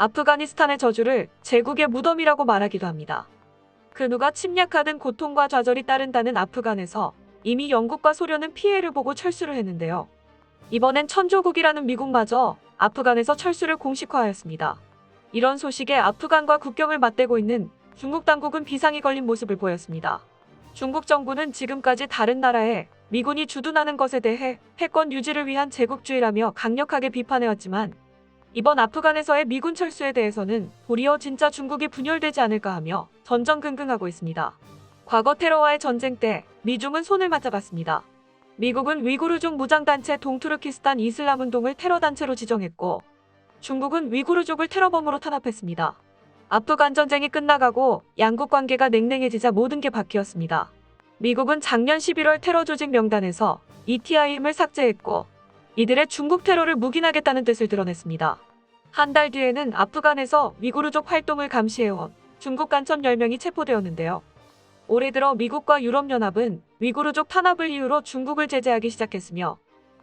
아프가니스탄의 저주를 제국의 무덤이라고 말하기도 합니다. 그 누가 침략하는 고통과 좌절이 따른다는 아프간에서 이미 영국과 소련은 피해를 보고 철수를 했는데요. 이번엔 천조국이라는 미국마저 아프간에서 철수를 공식화하였습니다. 이런 소식에 아프간과 국경을 맞대고 있는 중국 당국은 비상이 걸린 모습을 보였습니다. 중국 정부는 지금까지 다른 나라에 미군이 주둔하는 것에 대해 패권 유지를 위한 제국주의라며 강력하게 비판해왔지만 이번 아프간에서의 미군 철수에 대해서는 도리어 진짜 중국이 분열되지 않을까 하며 전전긍긍하고 있습니다. 과거 테러와의 전쟁 때 미중은 손을 맞잡았습니다. 미국은 위구르족 무장단체 동투르키스탄 이슬람운동을 테러단체로 지정했고 중국은 위구르족을 테러범으로 탄압했습니다. 아프간 전쟁이 끝나가고 양국 관계가 냉랭해지자 모든 게 바뀌었습니다. 미국은 작년 11월 테러 조직 명단에서 ETIM을 삭제했고 이들의 중국 테러를 묵인하겠다는 뜻을 드러냈습니다. 한 달 뒤에는 아프간에서 위구르족 활동을 감시해온 중국 간첩 10명이 체포되었는데요. 올해 들어 미국과 유럽연합은 위구르족 탄압을 이유로 중국을 제재하기 시작했으며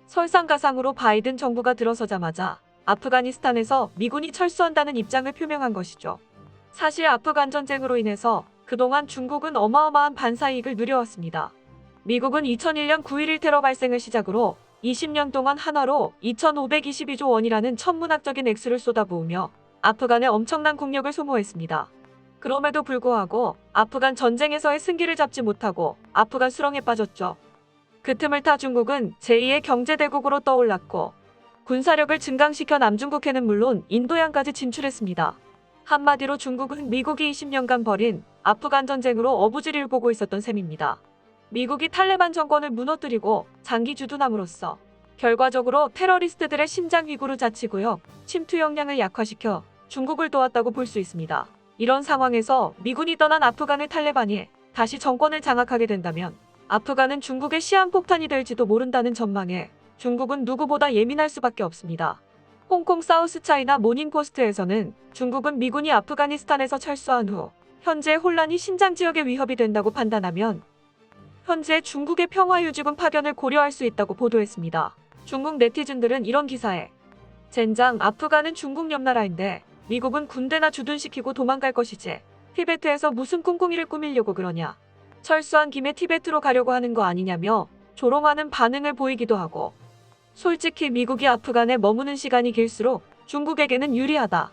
설상가상으로 바이든 정부가 들어서자마자 아프가니스탄에서 미군이 철수한다는 입장을 표명한 것이죠. 사실 아프간 전쟁으로 인해서 그동안 중국은 어마어마한 반사이익을 누려왔습니다. 미국은 2001년 9.11 테러 발생을 시작으로 20년 동안 한화로 2,522조 원이라는 천문학적인 액수를 쏟아부으며 아프간에 엄청난 국력을 소모했습니다. 그럼에도 불구하고 아프간 전쟁에서의 승기를 잡지 못하고 아프간 수렁에 빠졌죠. 그 틈을 타 중국은 제2의 경제대국으로 떠올랐고 군사력을 증강시켜 남중국해는 물론 인도양까지 진출했습니다. 한마디로 중국은 미국이 20년간 벌인 아프간 전쟁으로 어부지리를 보고 있었던 셈입니다. 미국이 탈레반 정권을 무너뜨리고 장기 주둔함으로써 결과적으로 테러리스트들의 신장 위구르 자치구역 침투 역량을 약화시켜 중국을 도왔다고 볼 수 있습니다. 이런 상황에서 미군이 떠난 아프간의 탈레반이 다시 정권을 장악하게 된다면 아프간은 중국의 시한폭탄이 될지도 모른다는 전망에 중국은 누구보다 예민할 수밖에 없습니다. 홍콩 사우스 차이나 모닝포스트에서는 중국은 미군이 아프가니스탄에서 철수한 후 현재 혼란이 신장 지역에 위협이 된다고 판단하면 현재 중국의 평화 유지군 파견을 고려할 수 있다고 보도했습니다. 중국 네티즌들은 이런 기사에 젠장 아프간은 중국 옆나라인데 미국은 군대나 주둔시키고 도망갈 것이지 티베트에서 무슨 꿍꿍이를 꾸미려고 그러냐 철수한 김에 티베트로 가려고 하는 거 아니냐며 조롱하는 반응을 보이기도 하고 솔직히 미국이 아프간에 머무는 시간이 길수록 중국에게는 유리하다.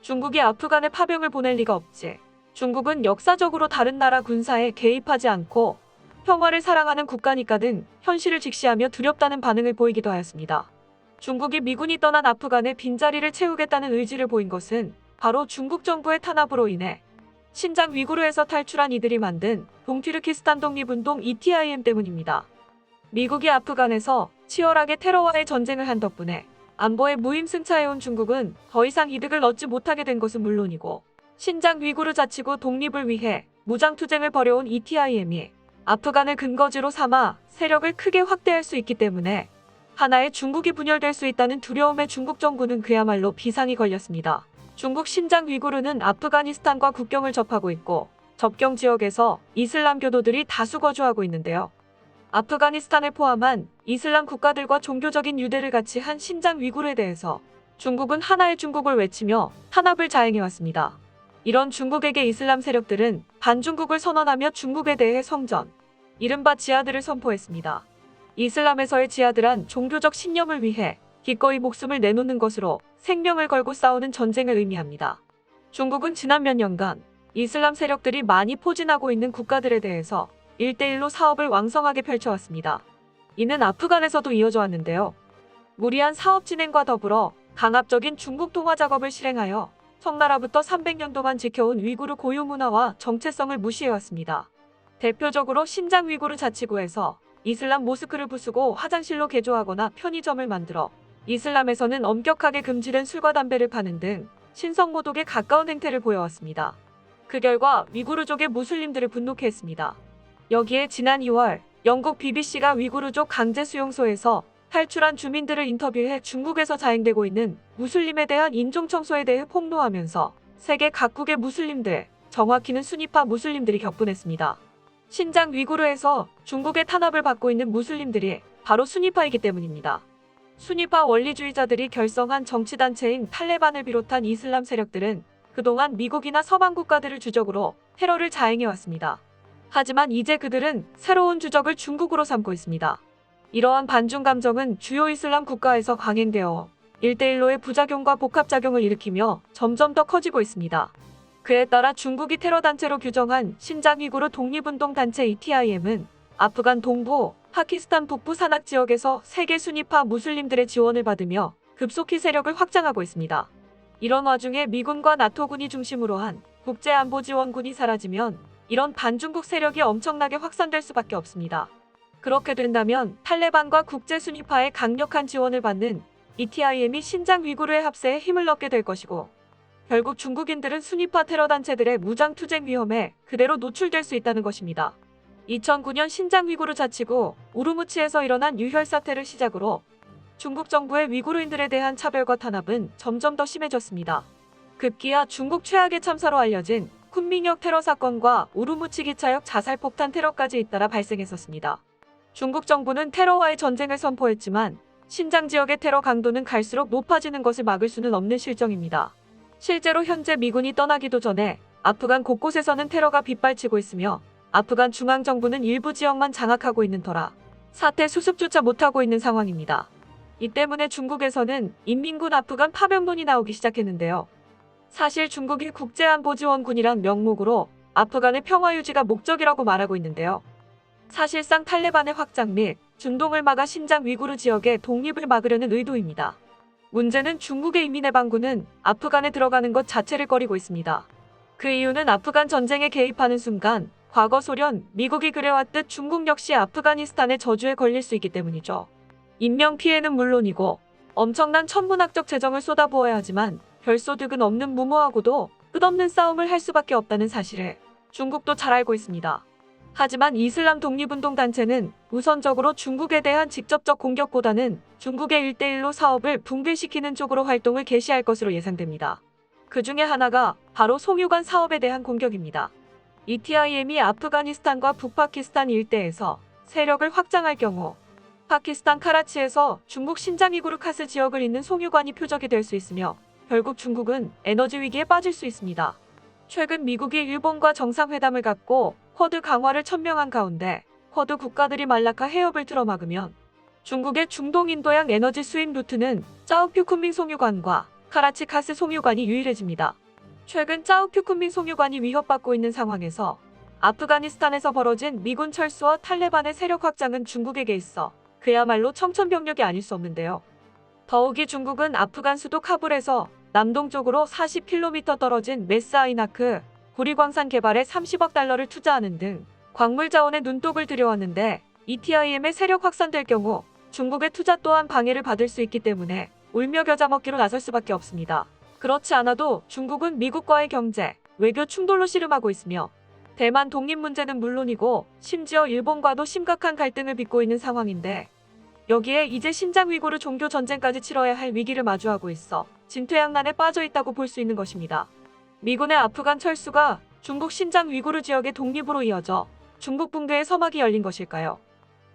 중국이 아프간에 파병을 보낼 리가 없지. 중국은 역사적으로 다른 나라 군사에 개입하지 않고 평화를 사랑하는 국가니까 등 현실을 직시하며 두렵다는 반응을 보이기도 하였습니다. 중국이 미군이 떠난 아프간의 빈자리를 채우겠다는 의지를 보인 것은 바로 중국 정부의 탄압으로 인해 신장 위구르에서 탈출한 이들이 만든 동튀르키스탄 독립운동 ETIM 때문입니다. 미국이 아프간에서 치열하게 테러와의 전쟁을 한 덕분에 안보에 무임승차해온 중국은 더 이상 이득을 얻지 못하게 된 것은 물론이고 신장 위구르 자치구 독립을 위해 무장투쟁을 벌여온 ETIM이 아프간을 근거지로 삼아 세력을 크게 확대할 수 있기 때문에 하나의 중국이 분열될 수 있다는 두려움에 중국 정부는 그야말로 비상이 걸렸습니다. 중국 신장 위구르는 아프가니스탄과 국경을 접하고 있고 접경 지역에서 이슬람 교도들이 다수 거주하고 있는데요. 아프가니스탄을 포함한 이슬람 국가들과 종교적인 유대를 같이 한 신장 위구르에 대해서 중국은 하나의 중국을 외치며 탄압을 자행해왔습니다. 이런 중국에게 이슬람 세력들은 반중국을 선언하며 중국에 대해 성전, 이른바 지하드를 선포했습니다. 이슬람에서의 지하드란 종교적 신념을 위해 기꺼이 목숨을 내놓는 것으로 생명을 걸고 싸우는 전쟁을 의미합니다. 중국은 지난 몇 년간 이슬람 세력들이 많이 포진하고 있는 국가들에 대해서 1대1로 사업을 왕성하게 펼쳐왔습니다. 이는 아프간에서도 이어져 왔는데요. 무리한 사업 진행과 더불어 강압적인 중국 동화 작업을 실행하여 청나라부터 300년 동안 지켜온 위구르 고유 문화와 정체성을 무시해왔습니다. 대표적으로 신장 위구르 자치구에서 이슬람 모스크를 부수고 화장실로 개조하거나 편의점을 만들어 이슬람에서는 엄격하게 금지된 술과 담배를 파는 등 신성모독에 가까운 행태를 보여왔습니다. 그 결과 위구르족의 무슬림들을 분노케 했습니다. 여기에 지난 2월 영국 BBC가 위구르족 강제 수용소에서 탈출한 주민들을 인터뷰해 중국에서 자행되고 있는 무슬림에 대한 인종 청소에 대해 폭로하면서 세계 각국의 무슬림들, 정확히는 순위파 무슬림들이 격분했습니다. 신장 위구르에서 중국의 탄압을 받고 있는 무슬림들이 바로 순위파이기 때문입니다. 순위파 원리주의자들이 결성한 정치단체인 탈레반을 비롯한 이슬람 세력들은 그동안 미국이나 서방 국가들을 주적으로 테러를 자행해왔습니다. 하지만 이제 그들은 새로운 주적을 중국으로 삼고 있습니다. 이러한 반중 감정은 주요 이슬람 국가에서 강행되어 1대1로의 부작용과 복합작용을 일으키며 점점 더 커지고 있습니다. 그에 따라 중국이 테러 단체로 규정한 신장 위구르 독립운동 단체 ETIM은 아프간 동부, 파키스탄 북부 산악 지역에서 세계 순위파 무슬림들의 지원을 받으며 급속히 세력을 확장하고 있습니다. 이런 와중에 미군과 나토군이 중심으로 한 국제안보지원군이 사라지면 이런 반중국 세력이 엄청나게 확산될 수밖에 없습니다. 그렇게 된다면 탈레반과 국제 순위파의 강력한 지원을 받는 ETIM이 신장 위구르의 합세에 힘을 얻게 될 것이고 결국 중국인들은 순위파 테러 단체들의 무장 투쟁 위험에 그대로 노출될 수 있다는 것입니다. 2009년 신장 위구르 자치구 우르무치에서 일어난 유혈 사태를 시작으로 중국 정부의 위구르인들에 대한 차별과 탄압은 점점 더 심해졌습니다. 급기야 중국 최악의 참사로 알려진 쿤밍역 테러 사건과 우르무치 기차역 자살 폭탄 테러까지 잇따라 발생했었습니다. 중국 정부는 테러와의 전쟁을 선포했지만 신장 지역의 테러 강도는 갈수록 높아지는 것을 막을 수는 없는 실정입니다. 실제로 현재 미군이 떠나기도 전에 아프간 곳곳에서는 테러가 빗발치고 있으며 아프간 중앙정부는 일부 지역만 장악하고 있는 터라 사태 수습조차 못하고 있는 상황입니다. 이 때문에 중국에서는 인민군 아프간 파병론이 나오기 시작했는데요. 사실 중국이 국제안보지원군이란 명목으로 아프간의 평화 유지가 목적이라고 말하고 있는데요. 사실상 탈레반의 확장 및 준동을 막아 신장 위구르 지역의 독립을 막으려는 의도입니다. 문제는 중국의 인민해방군은 아프간에 들어가는 것 자체를 꺼리고 있습니다. 그 이유는 아프간 전쟁에 개입하는 순간 과거 소련, 미국이 그래왔듯 중국 역시 아프가니스탄의 저주에 걸릴 수 있기 때문이죠. 인명 피해는 물론이고 엄청난 천문학적 재정을 쏟아부어야 하지만 별소득은 없는 무모하고도 끝없는 싸움을 할 수밖에 없다는 사실을 중국도 잘 알고 있습니다. 하지만 이슬람 독립운동 단체는 우선적으로 중국에 대한 직접적 공격보다는 중국의 1대1로 사업을 붕괴시키는 쪽으로 활동을 개시할 것으로 예상됩니다. 그 중에 하나가 바로 송유관 사업에 대한 공격입니다. ETIM이 아프가니스탄과 북파키스탄 일대에서 세력을 확장할 경우 파키스탄 카라치에서 중국 신장이구르 카스 지역을 잇는 송유관이 표적이 될 수 있으며 결국 중국은 에너지 위기에 빠질 수 있습니다. 최근 미국이 일본과 정상회담을 갖고 쿼드 강화를 천명한 가운데 쿼드 국가들이 말라카 해협을 틀어막으면 중국의 중동 인도양 에너지 수입 루트는 짜우퓨쿤밍 송유관과 카라치 카스 송유관이 유일해집니다. 최근 짜우퓨쿤밍 송유관이 위협받고 있는 상황에서 아프가니스탄에서 벌어진 미군 철수와 탈레반의 세력 확장은 중국에게 있어 그야말로 청천벽력이 아닐 수 없는데요. 더욱이 중국은 아프간 수도 카불에서 남동쪽으로 40km 떨어진 메스아이나크 구리광산 개발에 30억 달러를 투자하는 등 광물 자원에 눈독을 들여왔는데 ETIM의 세력 확산될 경우 중국의 투자 또한 방해를 받을 수 있기 때문에 울며 겨자 먹기로 나설 수밖에 없습니다. 그렇지 않아도 중국은 미국과의 경제, 외교 충돌로 씨름하고 있으며 대만 독립 문제는 물론이고 심지어 일본과도 심각한 갈등을 빚고 있는 상황인데 여기에 이제 신장 위구르 종교 전쟁까지 치러야 할 위기를 마주하고 있어 진퇴양난에 빠져 있다고 볼 수 있는 것입니다. 미군의 아프간 철수가 중국 신장 위구르 지역의 독립으로 이어져 중국 붕괴의 서막이 열린 것일까요?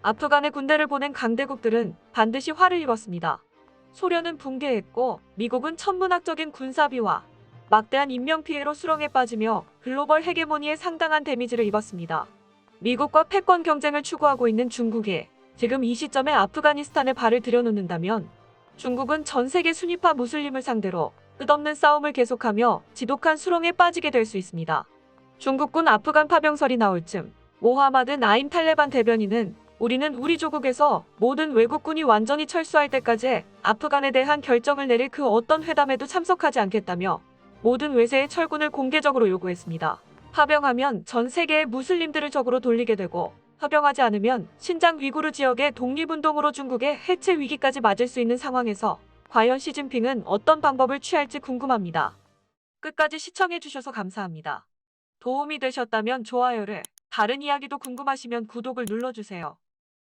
아프간에 군대를 보낸 강대국들은 반드시 화를 입었습니다. 소련은 붕괴했고 미국은 천문학적인 군사비와 막대한 인명피해로 수렁에 빠지며 글로벌 헤게모니에 상당한 데미지를 입었습니다. 미국과 패권 경쟁을 추구하고 있는 중국이 지금 이 시점에 아프가니스탄에 발을 들여놓는다면 중국은 전 세계 순위파 무슬림을 상대로 끝없는 싸움을 계속하며 지독한 수렁에 빠지게 될 수 있습니다. 중국군 아프간 파병설이 나올 쯤 모하마드 나임 탈레반 대변인은 우리는 우리 조국에서 모든 외국군이 완전히 철수할 때까지 아프간에 대한 결정을 내릴 그 어떤 회담에도 참석하지 않겠다며 모든 외세의 철군을 공개적으로 요구했습니다. 파병하면 전 세계의 무슬림들을 적으로 돌리게 되고 파병하지 않으면 신장 위구르 지역의 독립운동으로 중국의 해체 위기까지 맞을 수 있는 상황에서 과연 시진핑은 어떤 방법을 취할지 궁금합니다. 끝까지 시청해주셔서 감사합니다. 도움이 되셨다면 좋아요를, 다른 이야기도 궁금하시면 구독을 눌러주세요.